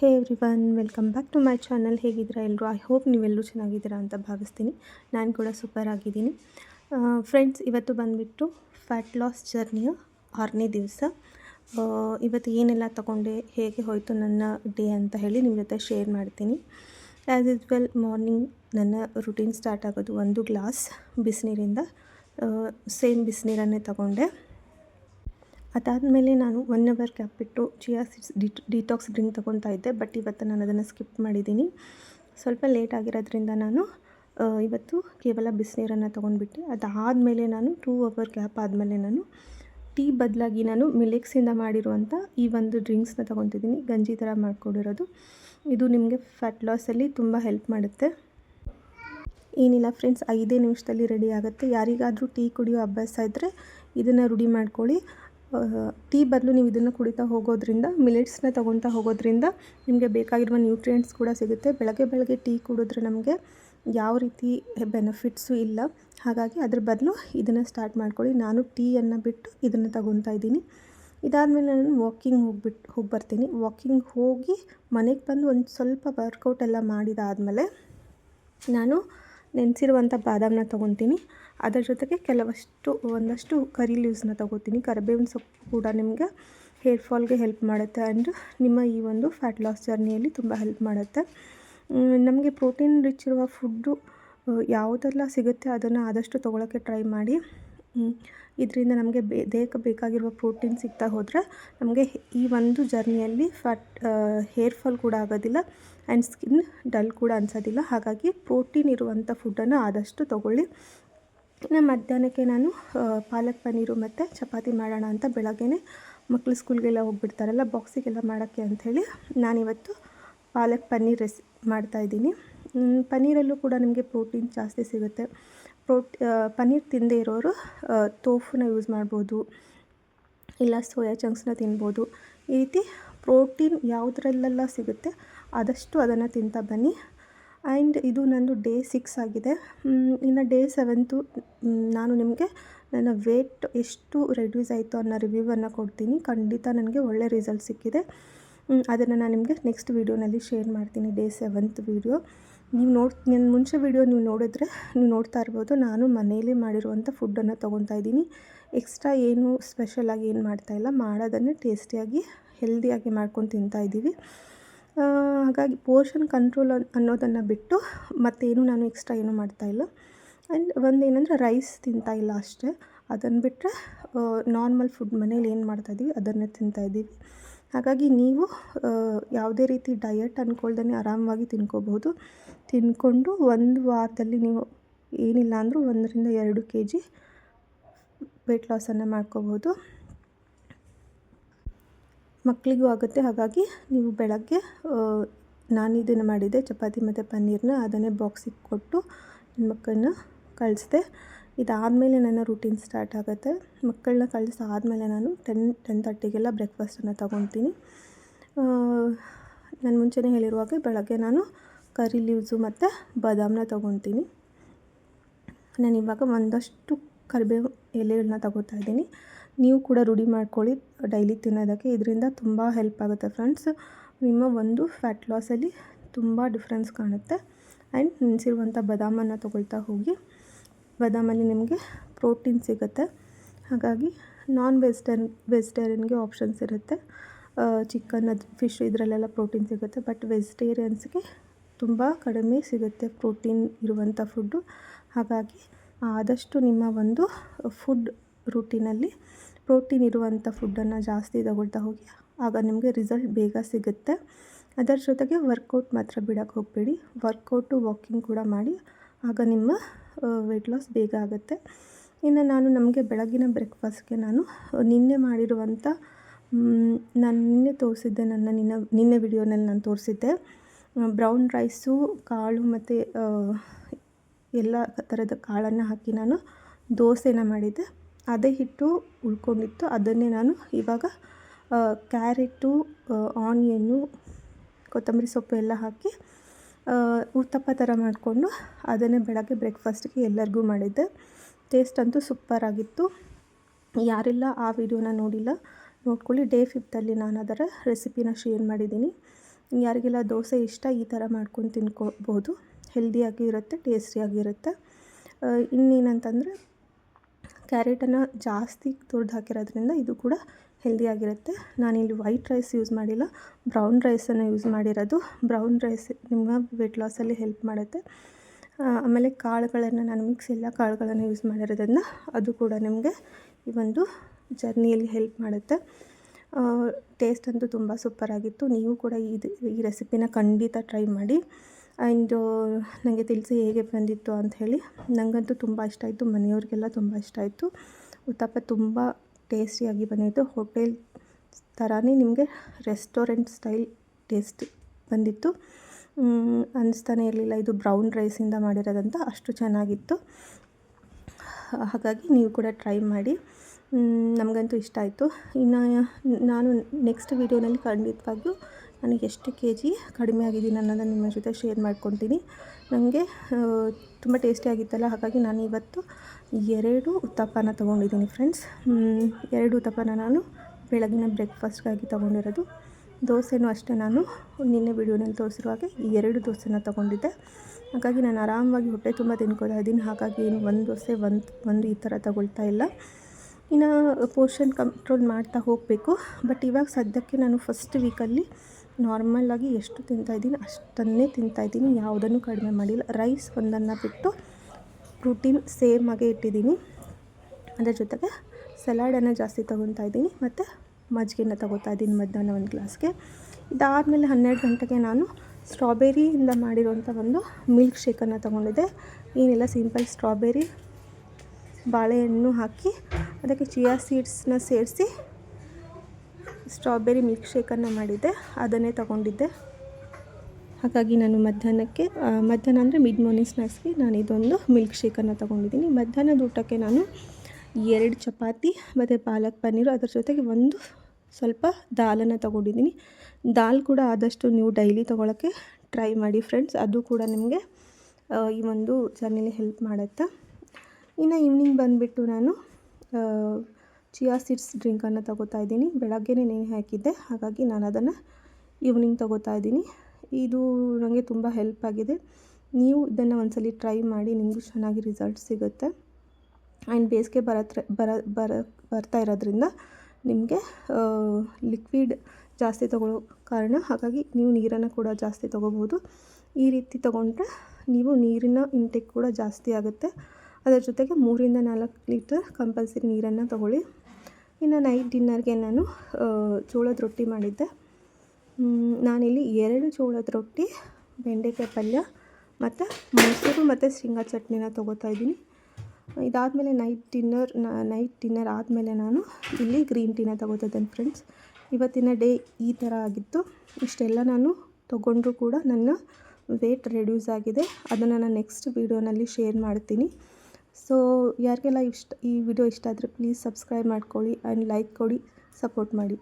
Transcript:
Hey everyone welcome back to my channel. ಹೇಗಿದ್ದೀರಾ ಎಲ್ಲರೂ? I hope ನೀವೆಲ್ಲರೂ ಚೆನ್ನಾಗಿದ್ದೀರಾ ಅಂತ ಭಾವಿಸ್ತೀನಿ. ನಾನು ಕೂಡ ಸೂಪರ್ ಆಗಿದ್ದೀನಿ. ಫ್ರೆಂಡ್ಸ್, ಇವತ್ತು ಬಂದುಬಿಟ್ಟು ಫ್ಯಾಟ್ ಲಾಸ್ ಜರ್ನಿಯ ಆರನೇ ದಿವಸ. ಇವತ್ತು ಏನೆಲ್ಲ ತಗೊಂಡೆ, ಹೇಗೆ ಹೋಯಿತು ನನ್ನ ಡೇ ಅಂತ ಹೇಳಿ ನಿಮ್ಮ ಜೊತೆ ಶೇರ್ ಮಾಡ್ತೀನಿ. ಆ್ಯಸ್ ಇಸ್ ವೆಲ್ ಮಾರ್ನಿಂಗ್ ನನ್ನ ರುಟೀನ್ ಸ್ಟಾರ್ಟ್ ಆಗೋದು ಒಂದು ಗ್ಲಾಸ್ ಬಿಸಿನೀರಿಂದ. ಸೇಮ್ ಬಿಸಿನೀರನ್ನೇ ತಗೊಂಡೆ. ಅದಾದಮೇಲೆ ನಾನು ಒನ್ ಅವರ್ ಕ್ಯಾಪ್ ಬಿಟ್ಟು ಚಿಯಾ ಸೀಡ್ಸ್ ಡಿಟ್ ಡಿಟಾಕ್ಸ್ ಡ್ರಿಂಕ್ ತೊಗೊತಾ ಇದ್ದೆ ಬಟ್ ಇವತ್ತು ನಾನು ಅದನ್ನು ಸ್ಕಿಪ್ ಮಾಡಿದ್ದೀನಿ. ಸ್ವಲ್ಪ ಲೇಟ್ ಆಗಿರೋದ್ರಿಂದ ನಾನು ಇವತ್ತು ಕೇವಲ ಬಿಸಿನೀರನ್ನು ತೊಗೊಂಡ್ಬಿಟ್ಟೆ. ಅದಾದಮೇಲೆ ನಾನು ಟೂ ಅವರ್ ಕ್ಯಾಪ್ ಆದಮೇಲೆ ನಾನು ಟೀ ಬದಲಾಗಿ ನಾನು ಮಿಲೆಕ್ಸಿಂದ ಮಾಡಿರುವಂಥ ಈ ಒಂದು ಡ್ರಿಂಕ್ಸ್ನ ತೊಗೊತಿದ್ದೀನಿ. ಗಂಜಿ ಥರ ಮಾಡ್ಕೊಂಡಿರೋದು. ಇದು ನಿಮಗೆ ಫ್ಯಾಟ್ ಲಾಸಲ್ಲಿ ತುಂಬ ಹೆಲ್ಪ್ ಮಾಡುತ್ತೆ. ಏನಿಲ್ಲ ಫ್ರೆಂಡ್ಸ್ ಐದೇ ನಿಮಿಷದಲ್ಲಿ ರೆಡಿ ಆಗುತ್ತೆ. ಯಾರಿಗಾದರೂ ಟೀ ಕುಡಿಯೋ ಅಭ್ಯಾಸ ಇದ್ದರೆ ಇದನ್ನು ರೂಢಿ ಮಾಡ್ಕೊಳ್ಳಿ. ಟೀ ಬದಲು ನೀವು ಇದನ್ನು ಕುಡಿತಾ ಹೋಗೋದ್ರಿಂದ, ಮಿಲೆಟ್ಸ್ನ ತೊಗೊತಾ ಹೋಗೋದ್ರಿಂದ ನಿಮಗೆ ಬೇಕಾಗಿರುವ ನ್ಯೂಟ್ರಿಯೆಂಟ್ಸ್ ಕೂಡ ಸಿಗುತ್ತೆ. ಬೆಳಗ್ಗೆ ಬೆಳಗ್ಗೆ ಟೀ ಕುಡಿದ್ರೆ ನಮಗೆ ಯಾವ ರೀತಿ ಬೆನಿಫಿಟ್ಸು ಇಲ್ಲ. ಹಾಗಾಗಿ ಅದ್ರ ಬದಲು ಇದನ್ನು ಸ್ಟಾರ್ಟ್ ಮಾಡ್ಕೊಳ್ಳಿ. ನಾನು ಟೀಯನ್ನು ಬಿಟ್ಟು ಇದನ್ನು ತಗೊತಾ ಇದ್ದೀನಿ. ಇದಾದಮೇಲೆ ನಾನು ವಾಕಿಂಗ್ ಹೋಗ್ಬಿಟ್ಟು ಹೋಗಿ ಬರ್ತೀನಿ ವಾಕಿಂಗ್ ಹೋಗಿ ಮನೆಗೆ ಬಂದು ಒಂದು ಸ್ವಲ್ಪ ವರ್ಕೌಟ್ ಎಲ್ಲ ಮಾಡಿದಾದಮೇಲೆ ನಾನು ನೆನೆಸಿರುವಂಥ ಬಾದಾಮನ್ನ ತೊಗೊತೀನಿ. ಅದರ ಜೊತೆಗೆ ಕೆಲವಷ್ಟು, ಒಂದಷ್ಟು ಕರಿ ಲೀವ್ಸ್ನ ತೊಗೋತೀನಿ. ಕರಿಬೇವಿನ ಸೊಪ್ಪು ಕೂಡ ನಿಮಗೆ ಹೇರ್ ಫಾಲ್ಗೆ ಹೆಲ್ಪ್ ಮಾಡುತ್ತೆ ಆ್ಯಂಡ್ ನಿಮ್ಮ ಈ ಒಂದು ಫ್ಯಾಟ್ ಲಾಸ್ ಜರ್ನಿಯಲ್ಲಿ ತುಂಬ ಹೆಲ್ಪ್ ಮಾಡುತ್ತೆ. ನಮಗೆ ಪ್ರೋಟೀನ್ ರಿಚ್ ಇರುವ ಫುಡ್ಡು ಯಾವುದೆಲ್ಲ ಸಿಗುತ್ತೆ ಅದನ್ನು ಆದಷ್ಟು ತೊಗೊಳಕ್ಕೆ ಟ್ರೈ ಮಾಡಿ. ಇದರಿಂದ ನಮಗೆ ಬೇ, ದೇಹಕ್ಕೆ ಬೇಕಾಗಿರುವ ಪ್ರೋಟೀನ್ ಸಿಗ್ತಾ ಹೋದರೆ ನಮಗೆ ಈ ಒಂದು ಜರ್ನಿಯಲ್ಲಿ ಫ್ಯಾಟ್ ಹೇರ್ ಫಾಲ್ ಕೂಡ ಆಗೋದಿಲ್ಲ ಆ್ಯಂಡ್ ಸ್ಕಿನ್ ಡಲ್ ಕೂಡ ಅನಿಸೋದಿಲ್ಲ. ಹಾಗಾಗಿ ಪ್ರೋಟೀನ್ ಇರುವಂಥ ಫುಡ್ಡನ್ನು ಆದಷ್ಟು ತೊಗೊಳ್ಳಿ. ಇನ್ನು ಮಧ್ಯಾಹ್ನಕ್ಕೆ ನಾನು ಪಾಲಕ್ ಪನ್ನೀರು ಮತ್ತು ಚಪಾತಿ ಮಾಡೋಣ ಅಂತ ಬೆಳಗ್ಗೆ ಮಕ್ಕಳು ಸ್ಕೂಲ್ಗೆಲ್ಲ ಹೋಗ್ಬಿಡ್ತಾರಲ್ಲ ಬಾಕ್ಸಿಗೆಲ್ಲ ಮಾಡೋಕ್ಕೆ ಅಂಥೇಳಿ ನಾನಿವತ್ತು ಪಾಲಕ್ ಪನ್ನೀರ್ ರೆಸಿ ಮಾಡ್ತಾಯಿದ್ದೀನಿ ಪನ್ನೀರಲ್ಲೂ ಕೂಡ ನಿಮಗೆ ಪ್ರೋಟೀನ್ ಜಾಸ್ತಿ ಸಿಗುತ್ತೆ. ಪ್ರೋಟ್ ಪನ್ನೀರ್ ತಿಂದೇ ಇರೋರು ತೋಫುನ ಯೂಸ್ ಮಾಡ್ಬೋದು. ಇಲ್ಲ, ಸೋಯಾ ಚಂಕ್ಸ್ನ ತಿನ್ಬೋದು. ಈ ರೀತಿ ಪ್ರೋಟೀನ್ ಯಾವುದ್ರಲ್ಲೆಲ್ಲ ಸಿಗುತ್ತೆ, ಆದಷ್ಟು ಅದನ್ನು ತಿಂತಾ ಬನ್ನಿ. ಆ್ಯಂಡ್ ಇದು ನಂದು ಡೇ ಸಿಕ್ಸ್ ಆಗಿದೆ. ಇನ್ನು ಡೇ ಸೆವೆಂತು ನಾನು ನಿಮಗೆ ನನ್ನ ವೇಟ್ ಎಷ್ಟು ರೆಡ್ಯೂಸ್ ಆಯಿತು ಅನ್ನೋ ರಿವ್ಯೂವನ್ನು ಕೊಡ್ತೀನಿ. ಖಂಡಿತ ನನಗೆ ಒಳ್ಳೆ ರಿಸಲ್ಟ್ ಸಿಕ್ಕಿದೆ. ಅದನ್ನು ನಾನು ನಿಮಗೆ ನೆಕ್ಸ್ಟ್ ವೀಡಿಯೋನಲ್ಲಿ ಶೇರ್ ಮಾಡ್ತೀನಿ, ಡೇ ಸೆವೆಂತ್ ವೀಡಿಯೋ. ನೀವು ನೋಡಿ ನನ್ನ ಮುಂಚೆ ವಿಡಿಯೋ ನೀವು ನೋಡಿದ್ರೆ ನೀವು ನೋಡ್ತಾ ಇರ್ಬೋದು, ನಾನು ಮನೆಯಲ್ಲಿ ಮಾಡಿರುವಂಥ ಫುಡ್ಡನ್ನು ತೊಗೊತಾ ಇದ್ದೀನಿ. ಎಕ್ಸ್ಟ್ರಾ ಏನು ಸ್ಪೆಷಲಾಗಿ ಏನು ಮಾಡ್ತಾಯಿಲ್ಲ ಮಾಡೋದನ್ನೇ ಟೇಸ್ಟಿಯಾಗಿ ಹೆಲ್ದಿಯಾಗಿ ಮಾಡ್ಕೊಂಡು ತಿಂತಾಯಿದ್ದೀವಿ ಹಾಗಾಗಿ ಪೋರ್ಷನ್ ಕಂಟ್ರೋಲ್ ಅನ್ನೋದನ್ನು ಬಿಟ್ಟು ಮತ್ತೇನು ನಾನು ಎಕ್ಸ್ಟ್ರಾ ಏನು ಮಾಡ್ತಾ ಇಲ್ಲ. ಆ್ಯಂಡ್ ಒಂದು ಏನಂದರೆ ರೈಸ್ ತಿಂತಾಯಿಲ್ಲ ಅಷ್ಟೇ. ಅದನ್ನು ಬಿಟ್ಟರೆ ನಾರ್ಮಲ್ ಫುಡ್ ಮನೇಲಿ ಏನು ಮಾಡ್ತಾಯಿದ್ದೀವಿ ಅದನ್ನೇ ತಿಂತಾಯಿದ್ದೀವಿ ಹಾಗಾಗಿ ನೀವು ಯಾವುದೇ ರೀತಿ ಡಯಟ್ ಅಂದ್ಕೊಳ್ದೇ ಆರಾಮವಾಗಿ ತಿನ್ಕೋಬಹುದು. ತಿನ್ಕೊಂಡು ಒಂದು ವಾರದಲ್ಲಿ ನೀವು ಏನಿಲ್ಲ ಅಂದರೂ ಒಂದರಿಂದ ಎರಡು ಕೆ ಜಿ ವೆಯ್ಟ್ ಲಾಸನ್ನು ಮಾಡ್ಕೋಬೋದು. ಮಕ್ಕಳಿಗೂ ಆಗುತ್ತೆ. ಹಾಗಾಗಿ ನೀವು ಬೆಳಗ್ಗೆ ನಾನು ಇದನ್ನು ಮಾಡಿದ್ದೆ, ಚಪಾತಿ ಮತ್ತು ಪನ್ನೀರನ್ನ ಅದನ್ನೇ ಬಾಕ್ಸಿಗೆ ಕೊಟ್ಟು ನನ್ನ ಮಕ್ಕಳನ್ನ ಕಳಿಸ್ದೆ. ಇದಾದಮೇಲೆ ನನ್ನ ರೂಟೀನ್ ಸ್ಟಾರ್ಟ್ ಆಗುತ್ತೆ. ಮಕ್ಕಳನ್ನ ಕಳಿಸಾದಮೇಲೆ ನಾನು ಟೆನ್ ಟೆನ್ ತರ್ಟಿಗೆಲ್ಲ ಬ್ರೇಕ್ಫಾಸ್ಟನ್ನು ತೊಗೊತೀನಿ. ನಾನು ಮುಂಚೆನೇ ಹೇಳಿರುವಾಗ ಬೆಳಗ್ಗೆ ನಾನು ಕರಿ ಲೀವ್ಸು ಮತ್ತು ಬಾದಾಮನ್ನ ತೊಗೊತೀನಿ. ನಾನು ಇವಾಗ ಒಂದಷ್ಟು ಕರಿಬೇವು ಎಲೆಗಳನ್ನ ತಗೋತಾ ಇದ್ದೀನಿ. ನೀವು ಕೂಡ ರೂಢಿ ಮಾಡ್ಕೊಳ್ಳಿ ಡೈಲಿ ತಿನ್ನೋದಕ್ಕೆ. ಇದರಿಂದ ತುಂಬ ಹೆಲ್ಪ್ ಆಗುತ್ತೆ ಫ್ರೆಂಡ್ಸ್ ನಿಮ್ಮ ಒಂದು ಫ್ಯಾಟ್ ಲಾಸಲ್ಲಿ ತುಂಬ ಡಿಫ್ರೆನ್ಸ್ ಕಾಣುತ್ತೆ. ಆ್ಯಂಡ್ ನೆನೆಸಿರುವಂಥ ಬಾದಾಮನ್ನು ತೊಗೊಳ್ತಾ ಹೋಗಿ. ಬಾದಾಮಲ್ಲಿ ನಿಮಗೆ ಪ್ರೋಟೀನ್ ಸಿಗುತ್ತೆ. ಹಾಗಾಗಿ ನಾನ್ ವೆಜಿಟೇರ್ ವೆಜಿಟೇರಿಯನ್ಗೆ ಆಪ್ಷನ್ಸ್ ಇರುತ್ತೆ. ಚಿಕನ್ ಅದು ಫಿಶ್ ಇದರಲ್ಲೆಲ್ಲ ಪ್ರೋಟೀನ್ ಸಿಗುತ್ತೆ. ಬಟ್ ವೆಜಿಟೇರಿಯನ್ಸ್ಗೆ ತುಂಬ ಕಡಿಮೆ ಸಿಗುತ್ತೆ ಪ್ರೋಟೀನ್ ಇರುವಂಥ ಫುಡ್ಡು. ಹಾಗಾಗಿ ಆದಷ್ಟು ನಿಮ್ಮ ಒಂದು ಫುಡ್ ರೂಟೀನಲ್ಲಿ ಪ್ರೋಟೀನ್ ಇರುವಂಥ ಫುಡ್ಡನ್ನು ಜಾಸ್ತಿ ತಗೊಳ್ತಾ ಹೋಗಿ, ಆಗ ನಿಮಗೆ ರಿಸಲ್ಟ್ ಬೇಗ ಸಿಗುತ್ತೆ. ಅದರ ಜೊತೆಗೆ ವರ್ಕೌಟ್ ಮಾತ್ರ ಬಿಡೋಕ್ಕೆ ಹೋಗಬೇಡಿ. ವರ್ಕೌಟು, ವಾಕಿಂಗ್ ಕೂಡ ಮಾಡಿ, ಆಗ ನಿಮ್ಮ ವೆಯ್ಟ್ ಲಾಸ್ ಬೇಗ ಆಗುತ್ತೆ. ಇನ್ನು ನಾನು ನಮಗೆ ಬೆಳಗಿನ ಬ್ರೇಕ್ಫಾಸ್ಟ್ಗೆ ನಾನು ನಿನ್ನೆ ಮಾಡಿರುವಂಥ ನಾನು ನಿನ್ನೆ ತೋರಿಸಿದ್ದೆ ನನ್ನ ನಿನ್ನ, ನಿನ್ನೆ ವಿಡಿಯೋನಲ್ಲಿ ನಾನು ತೋರಿಸಿದ್ದೆ. ಬ್ರೌನ್ ರೈಸು, ಕಾಳು ಮತ್ತು ಎಲ್ಲ ಥರದ ಕಾಳನ್ನು ಹಾಕಿ ನಾನು ದೋಸೆನ ಮಾಡಿದ್ದೆ. ಅದೇ ಹಿಟ್ಟು ಉಳ್ಕೊಂಡಿತ್ತು. ಅದನ್ನೇ ನಾನು ಇವಾಗ ಕ್ಯಾರೆಟು ಆನಿಯನ್ನು ಕೊತ್ತಂಬರಿ ಸೊಪ್ಪು ಎಲ್ಲ ಹಾಕಿ ಉತ್ತಪ್ಪ ಥರ ಮಾಡಿಕೊಂಡು ಅದನ್ನೇ ಬೆಳಗ್ಗೆ ಬ್ರೇಕ್ಫಾಸ್ಟ್ಗೆ ಎಲ್ಲರಿಗೂ ಮಾಡಿದ್ದೆ. ಟೇಸ್ಟ್ ಅಂತೂ ಸೂಪರಾಗಿತ್ತು ಯಾರೆಲ್ಲ ಆ ವಿಡಿಯೋನ ನೋಡಿಲ್ಲ, ನೋಡ್ಕೊಳ್ಳಿ. ಡೇ ಫಿಫ್ತಲ್ಲಿ ನಾನು ಅದರ ರೆಸಿಪಿನ ಶೇರ್ ಮಾಡಿದ್ದೀನಿ. ಯಾರಿಗೆಲ್ಲ ದೋಸೆ ಇಷ್ಟ ಈ ಥರ ಮಾಡ್ಕೊಂಡು ತಿನ್ಕೋಬೋದು. ಹೆಲ್ದಿಯಾಗಿ ಇರುತ್ತೆ ಟೇಸ್ಟಿಯಾಗಿರುತ್ತೆ ಇನ್ನೇನಂತಂದರೆ ಕ್ಯಾರೆಟನ್ನು ಜಾಸ್ತಿ ತುರ್ದು ಹಾಕಿರೋದ್ರಿಂದ ಇದು ಕೂಡ ಹೆಲ್ದಿಯಾಗಿರುತ್ತೆ. ನಾನಿಲ್ಲಿ ವೈಟ್ ರೈಸ್ ಯೂಸ್ ಮಾಡಿಲ್ಲ, ಬ್ರೌನ್ ರೈಸನ್ನು ಯೂಸ್ ಮಾಡಿರೋದು. ಬ್ರೌನ್ ರೈಸ್ ನಿಮ್ಮ ವೆಯ್ಟ್ ಲಾಸಲ್ಲಿ ಹೆಲ್ಪ್ ಮಾಡುತ್ತೆ. ಆಮೇಲೆ ಕಾಳುಗಳನ್ನು ನಾನು ಮಿಕ್ಸ್ ಎಲ್ಲ ಕಾಳುಗಳನ್ನು ಯೂಸ್ ಮಾಡಿರೋದ್ರಿಂದ ಅದು ಕೂಡ ನಿಮಗೆ ಈ ಒಂದು ಜರ್ನಿಯಲ್ಲಿ ಹೆಲ್ಪ್ ಮಾಡುತ್ತೆ. ಟೇಸ್ಟ್ ಅಂತೂ ತುಂಬ ಸೂಪರಾಗಿತ್ತು ನೀವು ಕೂಡ ಇದು, ಈ ರೆಸಿಪಿನ ಖಂಡಿತ ಟ್ರೈ ಮಾಡಿ. ಆ್ಯಂಡ್ ನನಗೆ ತಿಳಿಸಿ ಹೇಗೆ ಬಂದಿತ್ತು ಅಂತ ಹೇಳಿ. ನನಗಂತೂ ತುಂಬ ಇಷ್ಟ ಆಯಿತು. ಮನೆಯವ್ರಿಗೆಲ್ಲ ತುಂಬ ಇಷ್ಟ ಆಯಿತು. ಉತ್ತಪ್ಪ ತುಂಬ ಟೇಸ್ಟಿಯಾಗಿ ಬಂದಿತ್ತು. ಹೋಟೆಲ್ ಥರನೇ ನಿಮಗೆ ರೆಸ್ಟೋರೆಂಟ್ ಸ್ಟೈಲ್ ಟೇಸ್ಟ್ ಬಂದಿತ್ತು. ಅನ್ನಿಸ್ತಾನೆ ಇರಲಿಲ್ಲ. ಇದು ಬ್ರೌನ್ ರೈಸಿಂದ ಮಾಡಿರೋದಂತ ಅಷ್ಟು ಚೆನ್ನಾಗಿತ್ತು. ಹಾಗಾಗಿ ನೀವು ಕೂಡ ಟ್ರೈ ಮಾಡಿ. ನಮಗಂತೂ ಇಷ್ಟ ಆಯಿತು. ಇನ್ನು ನಾನು ನೆಕ್ಸ್ಟ್ ವೀಡಿಯೋನಲ್ಲಿ ಖಂಡಿತವಾಗಿಯೂ ನನಗೆ ಎಷ್ಟು ಕೆ ಜಿ ಕಡಿಮೆ ಆಗಿದ್ದೀನಿ ಅನ್ನೋದನ್ನು ನಿಮ್ಮ ಜೊತೆ ಶೇರ್ ಮಾಡ್ಕೊತೀನಿ ನನಗೆ ತುಂಬ ಟೇಸ್ಟಿಯಾಗಿತ್ತಲ್ಲ ಹಾಗಾಗಿ ನಾನು ಇವತ್ತು ಎರಡು ಉತ್ತಪ್ಪನ ತೊಗೊಂಡಿದ್ದೀನಿ ಫ್ರೆಂಡ್ಸ್ ಎರಡು ಉತ್ತಪ್ಪನ ನಾನು ಬೆಳಗಿನ ಬ್ರೇಕ್ಫಾಸ್ಟ್ಗಾಗಿ ತೊಗೊಂಡಿರೋದು. ದೋಸೆನೂ ಅಷ್ಟೇ ನಾನು ನಿನ್ನೆ ವಿಡಿಯೋನಲ್ಲಿ ತೋರಿಸಿರೋ ಹಾಗೆ ಎರಡು ದೋಸೆನ ತೊಗೊಂಡಿದ್ದೆ. ಹಾಗಾಗಿ ನಾನು ಆರಾಮವಾಗಿ ಹೊಟ್ಟೆ ತುಂಬ ತಿನ್ಕೋತಾ ಇದ್ದೀನಿ. ಹಾಗಾಗಿ ಏನು, ಒಂದು ದೋಸೆ, ಒಂದು ಒಂದು ಈ ಥರ ತಗೊಳ್ತಾ ಇಲ್ಲ. ಇನ್ನು ಪೋರ್ಷನ್ ಕಂಟ್ರೋಲ್ ಮಾಡ್ತಾ ಹೋಗಬೇಕು. ಬಟ್ ಇವಾಗ ಸದ್ಯಕ್ಕೆ ನಾನು ಫಸ್ಟ್ ವೀಕಲ್ಲಿ ನಾರ್ಮಲಾಗಿ ಎಷ್ಟು ತಿಂತಾಯಿದ್ದೀನಿ ಅಷ್ಟನ್ನೇ ತಿಂತಾಯಿದ್ದೀನಿ ಯಾವುದನ್ನು ಕಡಿಮೆ ಮಾಡಿಲ್ಲ. ರೈಸ್ ಒಂದನ್ನು ಬಿಟ್ಟು ಪ್ರೋಟೀನ್ ಸೇಮ್ ಆಗೇ ಇಟ್ಟಿದ್ದೀನಿ. ಅದರ ಜೊತೆಗೆ ಸಲಾಡನ್ನು ಜಾಸ್ತಿ ತೊಗೊತಾ ಇದ್ದೀನಿ. ಮತ್ತು ಮಜ್ಜಿಗೆನ ತೊಗೋತಾ ಇದ್ದೀನಿ ಮಧ್ಯಾಹ್ನ ಒಂದು ಗ್ಲಾಸ್ಗೆ ಇದಾದಮೇಲೆ ಹನ್ನೆರಡು ಗಂಟೆಗೆ ನಾನು ಸ್ಟ್ರಾಬೆರಿಯಿಂದ ಮಾಡಿರುವಂಥ ಒಂದು ಮಿಲ್ಕ್ ಶೇಕನ್ನು ತೊಗೊಂಡಿದ್ದೆ. ಏನಿಲ್ಲ ಸಿಂಪಲ್ ಸ್ಟ್ರಾಬೆರಿ ಬಾಳೆಹಣ್ಣು ಹಾಕಿ ಅದಕ್ಕೆ ಚಿಯಾ ಸೀಡ್ಸ್ನ ಸೇರಿಸಿ ಸ್ಟ್ರಾಬೆರಿ ಮಿಲ್ಕ್ ಶೇಕನ್ನು ಮಾಡಿದ್ದೆ, ಅದನ್ನೇ ತಗೊಂಡಿದ್ದೆ. ಹಾಗಾಗಿ ನಾನು ಮಧ್ಯಾಹ್ನಕ್ಕೆ ಮಧ್ಯಾಹ್ನ ಅಂದರೆ ಮಿಡ್ ಮಾರ್ನಿಂಗ್ ಸ್ನ್ಯಾಕ್ಸ್ಗೆ ನಾನು ಇದೊಂದು ಮಿಲ್ಕ್ ಶೇಕನ್ನು ತೊಗೊಂಡಿದ್ದೀನಿ. ಮಧ್ಯಾಹ್ನದ ಊಟಕ್ಕೆ ನಾನು ಎರಡು ಚಪಾತಿ ಮತ್ತು ಪಾಲಕ್ ಪನ್ನೀರು, ಅದರ ಜೊತೆಗೆ ಒಂದು ಸ್ವಲ್ಪ ದಾಲನ್ನು ತೊಗೊಂಡಿದ್ದೀನಿ. ದಾಲ್ ಕೂಡ ಆದಷ್ಟು ನೀವು ಡೈಲಿ ತೊಗೊಳಕ್ಕೆ ಟ್ರೈ ಮಾಡಿ ಫ್ರೆಂಡ್ಸ್, ಅದು ಕೂಡ ನಿಮಗೆ ಈ ಒಂದು ಜರ್ನಿಲಿ ಹೆಲ್ಪ್ ಮಾಡುತ್ತೆ. ಇನ್ನು ಈವ್ನಿಂಗ್ ಬಂದುಬಿಟ್ಟು ನಾನು ಚಿಯಾ ಸೀಡ್ಸ್ ಡ್ರಿಂಕನ್ನು ತಗೋತಾ ಇದ್ದೀನಿ. ಬೆಳಗ್ಗೆನೇ ನೆನೆ ಹಾಕಿದ್ದೆ. ಹಾಗಾಗಿ ನಾನು ಅದನ್ನು ಈವ್ನಿಂಗ್ ತಗೋತಾ ಇದ್ದೀನಿ. ಇದು ನನಗೆ ತುಂಬ ಹೆಲ್ಪ್ ಆಗಿದೆ. ನೀವು ಇದನ್ನು ಒಂದ್ಸಲಿ ಟ್ರೈ ಮಾಡಿ, ನಿಮಗೂ ಚೆನ್ನಾಗಿ ರಿಸಲ್ಟ್ ಸಿಗುತ್ತೆ. ಆ್ಯಂಡ್ ಬೇಸಿಗೆ ಬರತ್ರ, ಬರ ಬರ, ಬರ್ತಾ ಇರೋದ್ರಿಂದ ನಿಮಗೆ ಲಿಕ್ವಿಡ್ ಜಾಸ್ತಿ ತಗೊಳ್ಳೋ ಕಾರಣ. ಹಾಗಾಗಿ ನೀವು ನೀರನ್ನು ಕೂಡ ಜಾಸ್ತಿ ತೊಗೋಬೋದು. ಈ ರೀತಿ ತೊಗೊಂಡ್ರೆ ನೀವು ನೀರಿನ ಇಂಟೆಕ್ ಕೂಡ ಜಾಸ್ತಿ ಆಗುತ್ತೆ. ಅದರ ಜೊತೆಗೆ ಮೂರಿಂದ ನಾಲ್ಕು ಲೀಟರ್ ಕಂಪಲ್ಸರಿ ನೀರನ್ನು ತಗೊಳ್ಳಿ. ಇನ್ನು ನೈಟ್ ಡಿನ್ನರ್ಗೆ ನಾನು ಜೋಳದ ರೊಟ್ಟಿ ಮಾಡಿದ್ದೆ. ನಾನಿಲ್ಲಿ ಎರಡು ಜೋಳದ ರೊಟ್ಟಿ, ಬೆಂಡೆಕಾಯಿ ಪಲ್ಯ ಮತ್ತು ಮೊಸರು ಮತ್ತು ಶೇಂಗಾ ಚಟ್ನಿನ ತೊಗೋತಾ ಇದ್ದೀನಿ. ಇದಾದಮೇಲೆ ನೈಟ್ ಡಿನ್ನರ್ ನೈಟ್ ಡಿನ್ನರ್ ಆದಮೇಲೆ ನಾನು ಇಲ್ಲಿ ಗ್ರೀನ್ ಟೀನ ತೊಗೋತಿದ್ದೇನೆ ಫ್ರೆಂಡ್ಸ್ ಇವತ್ತಿನ ಡೇ ಈ ಥರ ಆಗಿತ್ತು. ಇಷ್ಟೆಲ್ಲ ನಾನು ತೊಗೊಂಡ್ರೂ ಕೂಡ ನನ್ನ ವೇಟ್ ರೆಡ್ಯೂಸ್ ಆಗಿದೆ. ಅದನ್ನು ನಾನು ನೆಕ್ಸ್ಟ್ ವೀಡಿಯೋನಲ್ಲಿ ಶೇರ್ ಮಾಡ್ತೀನಿ. ಸೊ ಯಾರಿಗೆಲ್ಲ ಇಷ್ಟ ಈ ವಿಡಿಯೋ ಇಷ್ಟ ಆದರೆ ಪ್ಲೀಸ್ ಸಬ್ಸ್ಕ್ರೈಬ್ ಮಾಡ್ಕೊಳ್ಳಿ ಆ್ಯಂಡ್ ಲೈಕ್ ಕೊಡಿ, ಸಪೋರ್ಟ್ ಮಾಡಿ.